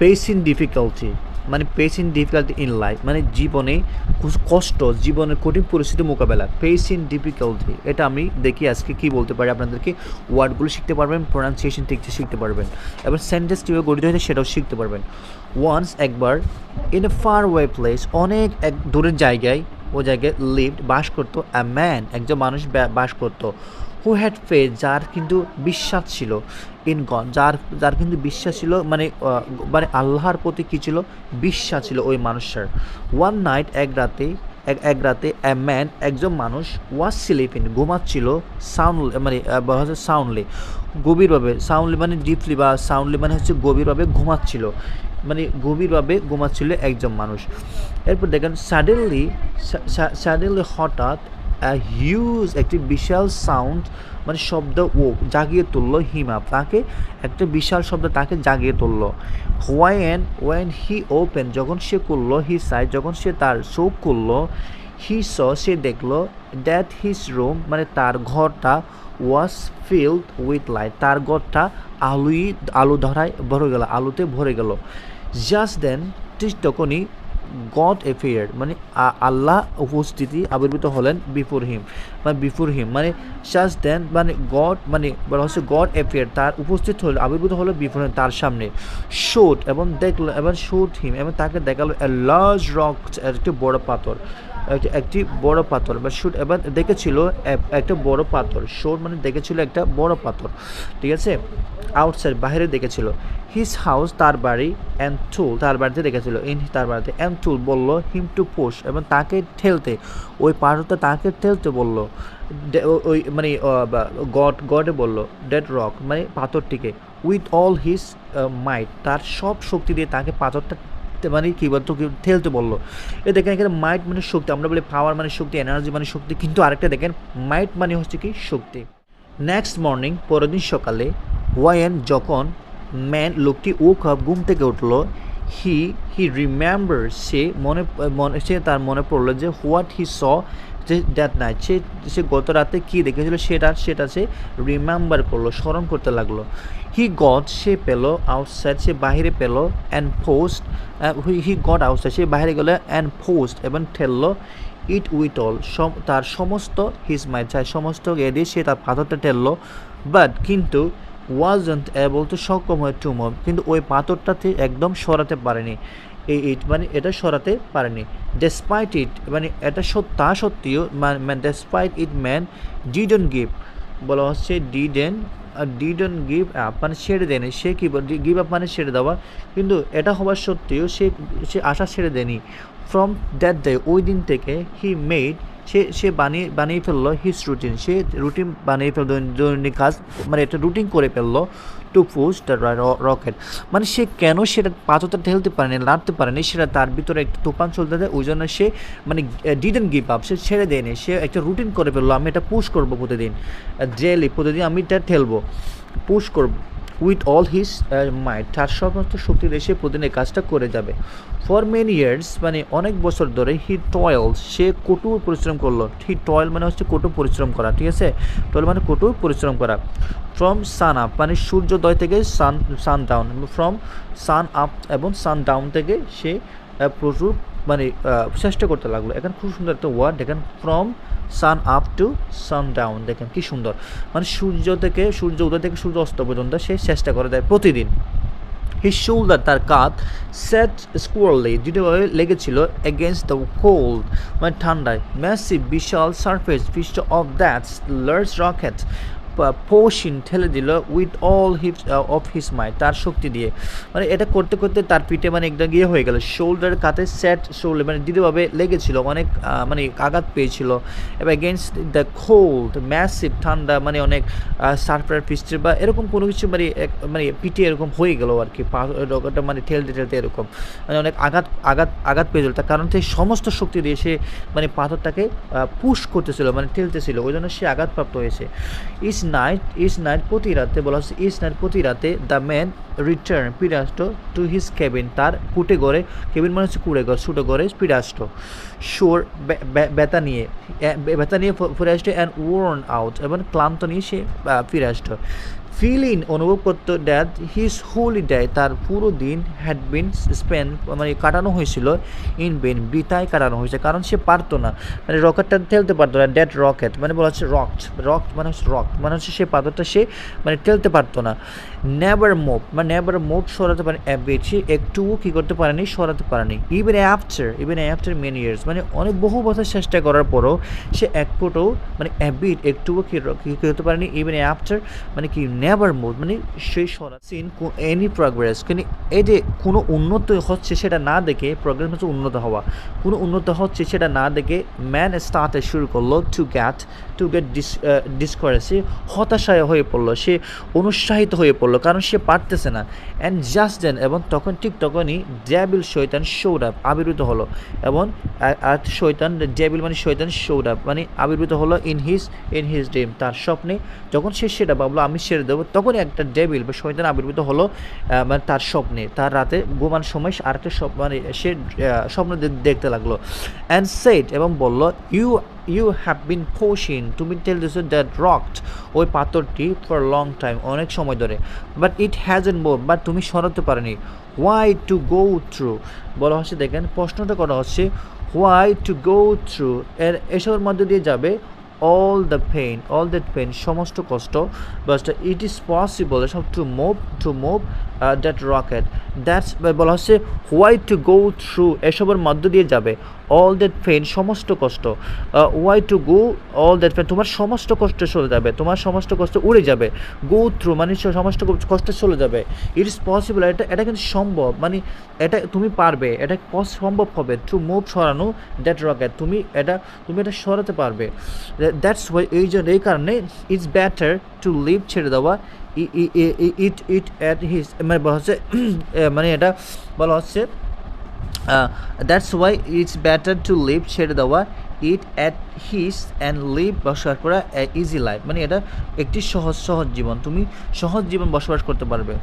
Facing difficulty মানে পেসিং difficulty in life মানে জীবনে কষ্ট, জীবনের কঠিন পরিস্থিতি মোকাবেলা পেসিং ডিফিকাল্টি এটা আমি দেখি আজকে কি বলতে পারি আপনাদেরকে ওয়ার্ডগুলো শিখতে পারবেন প্রোনাউন্সিয়েশন ঠিক শিখতে পারবেন এবং সেন্টেন্স কীভাবে গঠিত হয়েছে সেটাও শিখতে পারবেন। ওয়ান্স একবার in a far way place অনেক এক, দূরের জায়গায় ও জায়গায় লিভড বাস করতো আ ম্যান একজন মানুষ বাস করতো। হু হ্যাড ফে যার কিন্তু বিশ্বাস ছিল ইন গড যার যার কিন্তু বিশ্বাস ছিল মানে মানে আল্লাহর প্রতি কী ছিল? বিশ্বাস ছিল ওই মানুষটার ওয়ান নাইট এক রাতে এক রাতে এ ম্যান একজন মানুষ ওয়াজ স্লিপিং ঘুমাচ্ছিল সাউন্ড মানে হচ্ছে সাউন্ডলি গভীরভাবে সাউন্ডলি মানে ডিপলি বা সাউন্ডলি মানে হচ্ছে গভীরভাবে ঘুমাচ্ছিল। মানে গভীরভাবে ঘুমাচ্ছিল একজন মানুষ। এরপর দেখেন সাডেনলি সাডেনলি হঠাৎ হিউজ একটি বিশাল সাউন্ড মানে শব্দ ও জাগিয়ে তুললো হিমা। তাকে একটা বিশাল শব্দ তাকে জাগিয়ে তুললো। হোয়েন ওয়েন হি ওপেন যখন সে করল হি সাইড যখন সে তার চোখ করল হি স সে দেখল দ্যাট হিস রুম মানে তার ঘরটা ওয়াজ ফিল্ড উইথ লাইট তার ঘরটা আলুই, আলু ধরায় ভরে গেল, আলুতে ভরে গেল। জাস্ট দেন ঠিক তখনই গড এফেয়ার মানে আল্লাহ উপস্থিতি আবির্ভূত হলেন বিফোর হিম মানে বিফোর হিম মানে জাস্ট দেন মানে গড মানে বলা হচ্ছে গড এফেয়ার তার উপস্থিত হল, আবির্ভূত হলো বিফোর হিম তার সামনে। শোট এবং দেখল, এবং শোট হিম এবং তাকে দেখাল লার্জ রক একটি বড় পাথর। একটি- বড় পাথর, বা শুট এবার দেখেছিল একটা বড় পাথর শোট মানে দেখেছিল একটা বড় পাথর, ঠিক আছে? আউটসাইড বাইরে দেখেছিল। হিস হাউস তার বাড়ি অ্যান্ড টুল তার বাড়িতে দেখেছিল। ইন তার বাড়িতে অ্যান্ড টুল বলল হিম টু পুশ এবং তাকে ঠেলতে, ওই পাথরটা তাকে ঠেলতে বলল। ওই মানে গড গডে বলল ডেড রক মানে পাথরটিকে উইথ অল হিস মাইট তার সব শক্তি দিয়ে তাকে পাথরটা তে- মানে কি বলতো ঠেলতে বলল। এ দেখেন এখানে মাইট মানে শক্তি, আমরা বলি পাওয়ার মানে শক্তি এনার্জি মানে শক্তি, কিন্তু আরেকটা দেখেন মাইট মানে হচ্ছে কি শক্তি। নেক্সট মর্নিং পরের দিন সকালে ওয়াইন যখন ম্যান লোকটি ও কাপ ঘুম থেকে উঠল হি হি রিমেম্বার সে মনে সে তার মনে পড়ল যে হোয়াট হি স যে দ্যাট নাইট সে সে গত রাতে কী দেখেছিল? সেটা সেটা সে রিমেম্বার করল, স্মরণ করতে লাগল। হি গট সে পেল আউটসাইড সে বাহিরে পেল and post he got outside সে বাইরে গেলো অ্যান্ড পোস্ট এবং ঠেললো ইট উইথ অল তার সমস্ত হিজ মাই চাই সমস্ত এ দিয়ে সে তার পাথরটা ঠেললো। বাট কিন্তু ওয়াজ ওয়াজন্ট এবল তো সক্ষম হয় টু মুভ কিন্তু ওই পাথরটাতে একদম সরাতে পারেনি। এই ইট মানে এটা সরাতে পারেনি। ডেসপাইট ইট মানে এটা তা সত্ত্বেও despite it man D didn't give বলা হচ্ছে ডি ডেন ডিডেন ডিডন গিভ আপ মানে ছেড়ে দেয়নি। সে কী গিভ আপ মানে ছেড়ে দেওয়া। কিন্তু এটা হওয়ার সত্ত্বেও সে সে আশা ছেড়ে দেয়নি। ফ্রম দ্যাট ডে ওই দিন থেকে হি মেড সে সে বানিয়ে বানিয়ে ফেলল হিস রুটিন সে রুটিন বানিয়ে ফেলল, দৈন- দৈনন্দিন কাজ মানে একটা রুটিন করে ফেলল টু পুশ দ্য রকেট মানে সে কেন সেটা পাথরটা ঠেলতে পারেনি লাড়তে পারেনি, সেটা তার ভিতরে একটা তুফান চলতে দেয় ওই জন্য সে মানে ডিডেন গিভ আপ সে ছেড়ে দেয়নি, সে একটা রুটিন করে ফেলল, আমি এটা পুশ করব প্রতিদিন ডেলি প্রতিদিন আমি এটা ঠেলবো পুশ করব। উইথ অল হিস মাইট, তার সমস্ত শক্তি সে প্রতিদিন এই কাজটা করে যাবে। ফর মেনি ইয়ার্স মানে অনেক বছর ধরে হি টয়েল সে কঠোর পরিশ্রম করল। হি টয়েল মানে হচ্ছে কঠোর পরিশ্রম করা, ঠিক আছে? টয়েল মানে কঠোর পরিশ্রম করা। ফ্রম সান আপ মানে সূর্যোদয় থেকে sun sun down from sun up এবং সান ডাউন থেকে সে প্রচুর মানে চেষ্টা করতে লাগল। এখানে খুব সুন্দর একটা ওয়ার্ড এখানে from sun up to sun down দেখেন কি সুন্দর। মানে সূর্য থেকে, সূর্য উদয় থেকে সূর্য অস্ত পর্যন্ত সে চেষ্টা করে দেয় প্রতিদিন। হি শোল্ডার তার কাঁধ সেট স্কোয়ারলি যেভাবে লেগেছিল এগেনস্ট দ্য কোল্ড মানে ঠান্ডায়। Massive Vishal surface fist of that large rocket pushing ঠেলে দিল with all hip of his mind তার শক্তি দিয়ে। মানে এটা করতে করতে তার পিঠে মানে একটা গিয়ে হয়ে গেল। শোল্ডার কাতে সেট শোল্ডার মানে দৃঢ়ভাবে লেগেছিল, অনেক মানে আঘাত পেয়েছিল। এবার এগেনস্ট দ্য কোল্ড ম্যাসিভ ঠান্ডা মানে অনেক সারফার ফিস্টের বা এরকম কোনো কিছু মানে মানে পিঠে এরকম হয়ে গেল আর কি। ওটা মানে ঠেলতে ঠেলতে এরকম। মানে অনেক আঘাত আঘাত আঘাত পেয়ে গেল তার কারণ থেকে সমস্ত শক্তি দিয়ে সে মানে পাথরটাকে পুশ করতেছিল মানে ঠেলতেছিল। ওই জন্য সে আঘাতপ্রাপ্ত হয়েছে। ইস নাইট ইস নাইট প্রতি রাতে, বলা হচ্ছে ইস নাইট প্রতি রাতে দ্য ম্যান রিটার্ন আসতো টু হিস কেবিন তার কুটে ঘরে কেবিন মানে হচ্ছে কুড়ে ঘর, ছুটে ঘরে আসতো শোর ব্যথা নিয়ে ব্যথা নিয়ে ফিরে আসতো অ্যান্ড ওয়ার্ন আউট এবং ক্লান্ত নিয়ে সে ফিরে আসতো ফিলিং অনুভব করতো দ্যাট হিজ হোলি ডে তার পুরো দিন হ্যাড বিন স্পেন্ড মানে কাটানো হয়েছিল ইন বেন বৃতায় কাটানো হয়েছে, কারণ সে পারতো না। মানে রকেটটা ঠেলতে পারতো না ড্যাট রকেট মানে বলা হচ্ছে রক রক মানে হচ্ছে রক মানে হচ্ছে সে পাথরটা সে মানে ঠেলতে পারতো না। নেভার মুভ মানে নেভার মুভ সরাতে পারে অ্যাবিট সে একটুও কী করতে পারেনি, সরাতে পারেনি। Even after even after many years মানে অনেক বহু বছর চেষ্টা করার পরও সে এক ফুটও মানে অ্যাবিট একটুও কি করতে পারেনি ইভেন অ্যাফটার মানে কি নেভার মুভ মানে সেই সরা সিন এনি প্রোগ্রেস কিন্তু এই যে কোনো উন্নত হচ্ছে সেটা না দেখে প্রোগ্রেস হচ্ছে উন্নত হওয়া। কোনো উন্নত হচ্ছে সেটা না দেখে ম্যান স্টার্টে শুরু করল to get to get dis discourage সে হতাশায় হয়ে পড়ল, সে অনুৎসাহিত হয়ে পড়ল। কারণ সে পারতেছে না। অ্যান্ড জাস্ট দেন এবং তখন ঠিক তখনই ড্যাবিল শৈতান আপ আবির্ভূত হলো। এবং, আর শৈতান ড্যাবিল মানে শৈতান আপ মানে আবির্ভূত হলো in his in his dream তার স্বপ্নে। যখন সে সেটা ভাবলো, আমি ছেড়ে দেবো, তখনই একটা ডেবিল বা শৈতান আবির্ভূত হলো মানে তার স্বপ্নে। তার রাতে ঘুমান সময় আরেকটা স্বপ্ন মানে সে স্বপ্ন দেখতে লাগল। অ্যান্ড সেট এবং বলল you you have been pushing তুমি টেল দিস দ্যাট রকড ওই পাথরটি ফর লং টাইম অনেক সময় ধরে। But it has an more but তুমি সরাতে পারেনি। হোয়াই টু গো থ্রু বলা হচ্ছে, দেখেন, প্রশ্নটা করা হচ্ছে হোয়াই টু গো থ্রু এর এসবের মধ্যে দিয়ে যাবে all the pain all that pain সমস্ত কষ্ট। বাট ইট ইজ পসিবল সব to move to move that rocket that's বলা হচ্ছে হোয়াই টু গো থ্রু এসবের মধ্য দিয়ে যাবে। অল দ্যাট পেইন সমস্ত কষ্ট। Why to go all that pain তোমার সমস্ত কষ্ট চলে যাবে, তোমার সমস্ত কষ্ট উড়ে যাবে। গো থ্রু মানে সমস্ত কষ্ট চলে যাবে। ইট ইজ পসিবল এটা এটা কিন্তু সম্ভব মানে এটা তুমি পারবে, এটা সম্ভব হবে টু মুভ সরানো দ্যাট রকেট তুমি এটা তুমি এটা সরাতে পারবে। দ্যাটস ওয়াই এই জন্য, এই কারণে ইটস বেটার টু লিভ ছেড়ে দেওয়া। ইট ইট অ্যাট হিস মানে হচ্ছে মানে এটা বলা হচ্ছে that's why it's better to leave ছেড়ে দেওয়া it at his and leave বসবাস করা ইজি লাইফ মানে এটা একটি সহজ সহজ জীবন। তুমি সহজ জীবন বসবাস করতে পারবে।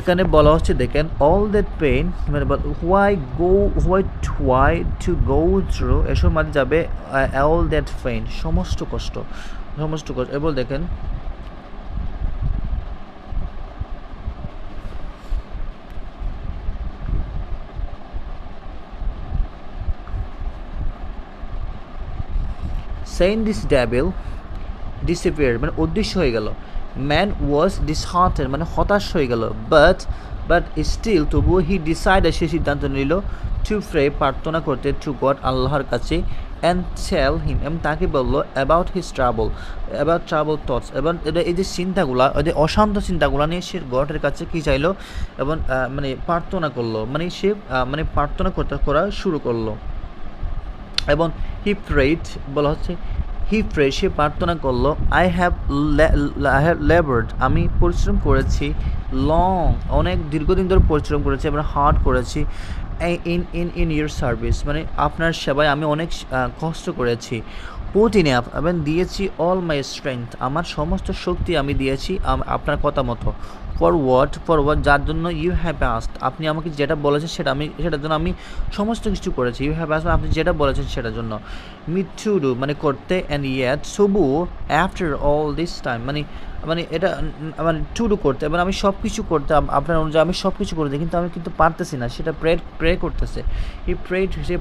এখানে বলা হচ্ছে, দেখেন অল দ্যাট পেইন মানে why go why why to go through এসব মানে যাবে অল দ্যাট পেইন সমস্ত কষ্ট সমস্ত কষ্ট। এবার দেখেন সেইন দিস ড্যাবেল ডিসঅ্যাপিয়ার মানে অদৃশ্য হয়ে গেল। ম্যান ওয়াজ ডিসহার্টেড মানে হতাশ হয়ে গেল। বাট বাট স্টিল তবুও হি ডিসাইড সে সিদ্ধান্ত নিল টু ফ্রে প্রার্থনা করতে টু গড আল্লাহর কাছে অ্যান্ড টেল হিম এবং তাকে বলল about his trouble about trouble thoughts এবং এই যে চিন্তাগুলা যে অশান্ত চিন্তাগুলা নিয়ে সে গডের কাছে কী চাইলো, এবং মানে প্রার্থনা করল মানে সে মানে প্রার্থনা করতে, করা শুরু করল। এবং হি প্রেড বলা হচ্ছে। হি প্রে সে প্রার্থনা করল I have I have laboured আমি পরিশ্রম করেছি লং অনেক দীর্ঘদিন ধরে পরিশ্রম করেছি এবং হার্ড করেছি in in in your service মানে আপনার সেবায় আমি অনেক কষ্ট করেছি। পুট ইন অ্যাপ এবং দিয়েছি অল মাই স্ট্রেংথ আমার সমস্ত শক্তি আমি দিয়েছি আপনার কথা মতো। ফর ওয়াট ফর ওয়াট যার জন্য ইউ হ্যাভ আস্ট আপনি আমাকে যেটা বলেছেন সেটা আমি, সেটার জন্য আমি সমস্ত কিছু করেছি। ইউ হ্যাভ আস্ট আপনি যেটা বলেছেন সেটার জন্য। মি টু ডু মানে করতে অ্যান্ড ইয়েট সবু আফটার অল দিস টাইম মানে মানে এটা মানে টু ডু করতে মানে আমি সব কিছু করতে আপনার অনুযায়ী আমি সব কিছু করতে কিন্তু আমি কিন্তু পারতেছি না। সেটা প্রে প্রে করতেছে। এই প্রে সে